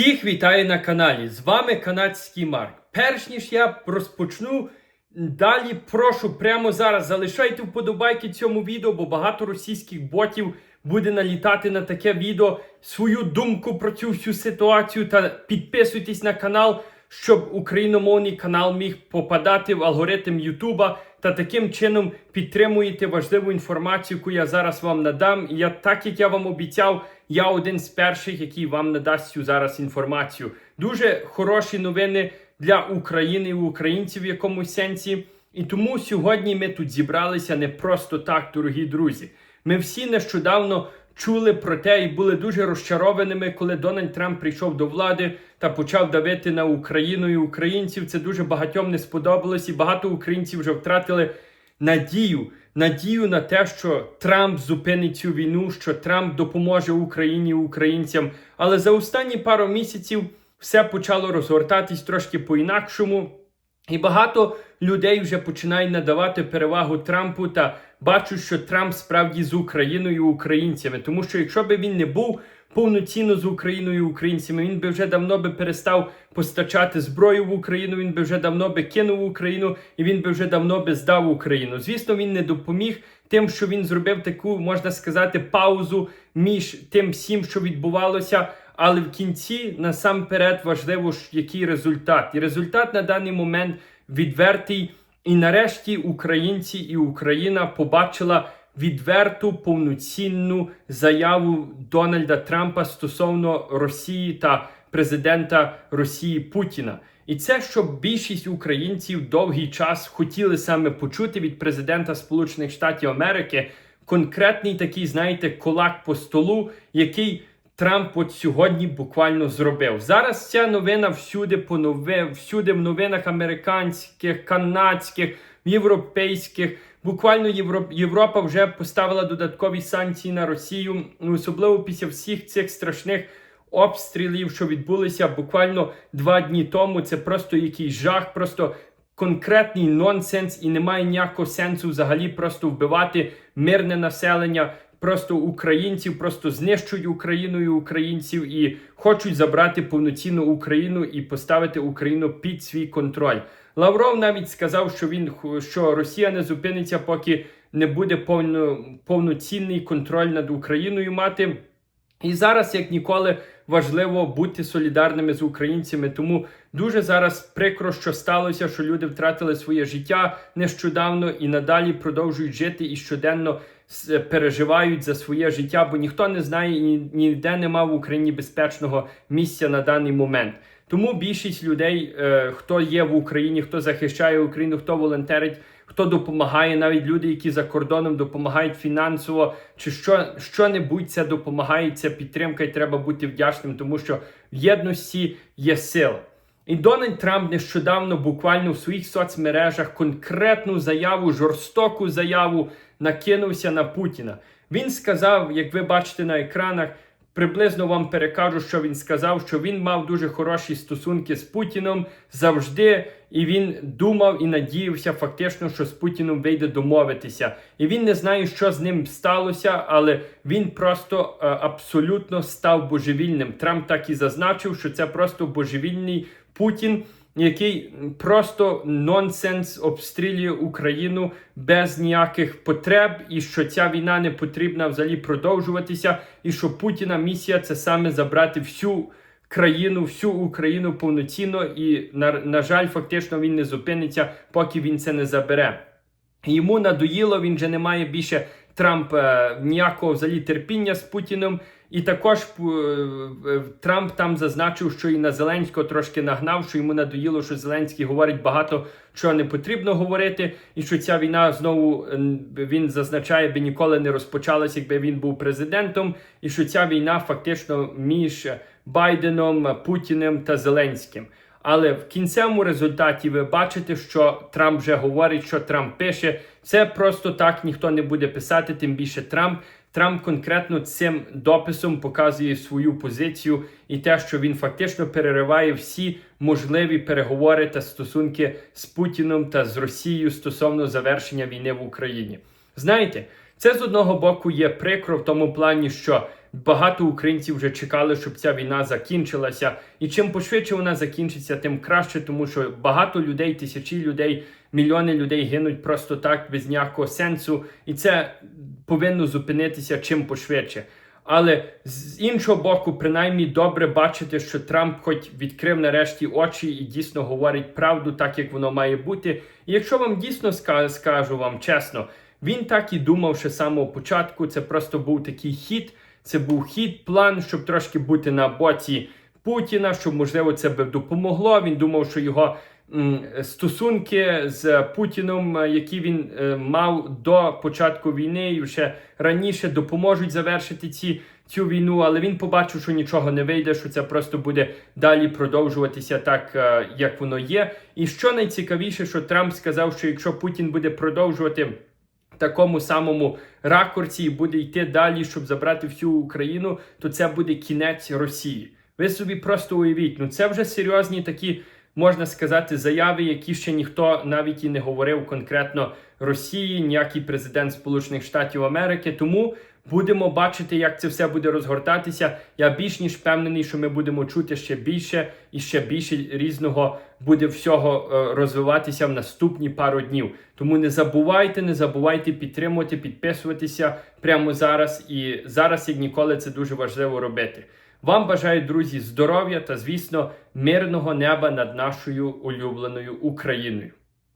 Всіх вітаю на каналі. З вами канадський Марк. Перш ніж я розпочну, далі прошу прямо зараз залишайте вподобайки цьому відео, бо багато російських ботів буде налітати на таке відео свою думку про цю всю ситуацію та підписуйтесь на канал, щоб україномовний канал міг попадати в алгоритм Ютуба та таким чином підтримуєте важливу інформацію, яку я зараз вам надам. І я, так як я вам обіцяв, я один з перших, який вам надасть цю зараз інформацію. Дуже хороші новини для України і українців в якомусь сенсі. І тому сьогодні ми тут зібралися не просто так, дорогі друзі. Ми всі нещодавно чули про те і були дуже розчарованими, коли Дональд Трамп прийшов до влади та почав давити на Україну і українців. Це дуже багатьом не сподобалось, і багато українців вже втратили надію. Надію на те, що Трамп зупинить цю війну, що Трамп допоможе Україні українцям. Але за останні пару місяців все почало розгортатись трошки по-інакшому. І багато людей вже починають надавати перевагу Трампу та бачать, що Трамп справді з Україною і українцями. Тому що якщо би він не був повноцінно з Україною і українцями, він би вже давно би перестав постачати зброю в Україну. Він би вже давно би кинув Україну і він би вже давно би здав Україну. Звісно, він не допоміг тим, що він зробив таку, можна сказати, паузу між тим всім, що відбувалося. Але в кінці насамперед важливо, який результат. І результат на даний момент відвертий. І нарешті українці і Україна побачила відверту повноцінну заяву Дональда Трампа стосовно Росії та президента Росії Путіна. І це, що більшість українців довгий час хотіли саме почути від президента Сполучених Штатів Америки, конкретний такий, знаєте, кулак по столу, який Трамп от сьогодні буквально зробив. Зараз ця новина всюди понови, всюди в новинах американських, канадських, європейських. Буквально Європ... Європа вже поставила додаткові санкції на Росію, ну, особливо після всіх цих страшних обстрілів, що відбулися буквально два дні тому. Це просто якийсь жах, просто конкретний нонсенс, і немає ніякого сенсу взагалі просто вбивати мирне населення. Просто українців просто знищують Україну і українців і хочуть забрати повноцінну Україну і поставити Україну під свій контроль. Лавров навіть сказав, що він що Росія не зупиниться, поки не буде повно, повноцінний контроль над Україною мати. І зараз, як ніколи, важливо бути солідарними з українцями. Тому дуже зараз прикро, що сталося, що люди втратили своє життя нещодавно і надалі продовжують жити і щоденно переживають за своє життя, бо ніхто не знає і ніде нема в Україні безпечного місця на даний момент. Тому більшість людей, е, хто є в Україні, хто захищає Україну, хто волонтерить, хто допомагає, навіть люди, які за кордоном допомагають фінансово, чи що що-небудь це допомагає, ця підтримка, і треба бути вдячним, тому що в єдності є сила. І Дональд Трамп нещодавно буквально в своїх соцмережах конкретну заяву, жорстоку заяву накинувся на Путіна. Він сказав, як ви бачите на екранах, приблизно вам перекажу, що він сказав, що він мав дуже хороші стосунки з Путіном завжди, і він думав і надіявся фактично, що з Путіном вийде домовитися. І він не знає, що з ним сталося, але він просто е, абсолютно став божевільним. Трамп так і зазначив, що це просто божевільний Путін який просто нонсенс обстрілює Україну без ніяких потреб, і що ця війна не потрібна взагалі продовжуватися, і що Путіна місія це саме забрати всю країну, всю Україну повноцінно, і на, на жаль, фактично він не зупиниться, поки він це не забере. Йому надоїло, він же не має більше Трамп е, ніякого взагалі терпіння з Путіним. І також е, е, Трамп там зазначив, що і на Зеленського трошки нагнав, що йому надоїло, що Зеленський говорить багато чого не потрібно говорити, і що ця війна знову він зазначає, би ніколи не розпочалася, якби він був президентом, і що ця війна фактично між Байденом, Путіним та Зеленським. Але в кінцевому результаті ви бачите, що Трамп вже говорить, що Трамп пише. Це просто так ніхто не буде писати, тим більше Трамп. Трамп конкретно цим дописом показує свою позицію і те, що він фактично перериває всі можливі переговори та стосунки з Путіном та з Росією стосовно завершення війни в Україні. Знаєте, Це з одного боку є прикро в тому плані, що багато українців вже чекали, щоб ця війна закінчилася. І чим пошвидше вона закінчиться, тим краще, тому що багато людей, тисячі людей, мільйони людей гинуть просто так без ніякого сенсу, і це повинно зупинитися чим пошвидше. Але з іншого боку, принаймні добре бачити, що Трамп хоч відкрив нарешті очі і дійсно говорить правду, так як воно має бути. І якщо вам дійсно скажу вам чесно, він так і думав ще з самого початку. Це просто був такий хід. Це був хід, план, щоб трошки бути на боці Путіна, щоб можливо це би допомогло. Він думав, що його м, стосунки з Путіном, е, які він е, мав до початку війни, і ще раніше допоможуть завершити ці. Цю війну, але він побачив, що нічого не вийде, що це просто буде далі продовжуватися так, е, як воно є. І що найцікавіше, що Трамп сказав, що якщо Путін буде продовжувати такому самому ракурсі і буде йти далі, щоб забрати всю Україну, то це буде кінець Росії. Ви собі просто уявіть, ну це вже серйозні такі, можна сказати, заяви, які ще ніхто навіть і не говорив конкретно Росії, ніякий президент Сполучених Штатів Америки. Тому будемо бачити, як це все буде розгортатися. Я більш ніж впевнений, що ми будемо чути ще більше і ще більше різного буде всього е, розвиватися в наступні пару днів. Тому не забувайте, не забувайте підтримувати, підписуватися прямо зараз. І зараз, як ніколи, це дуже важливо робити. Вам бажаю, друзі, здоров'я та, звісно, мирного неба над нашою улюбленою Україною.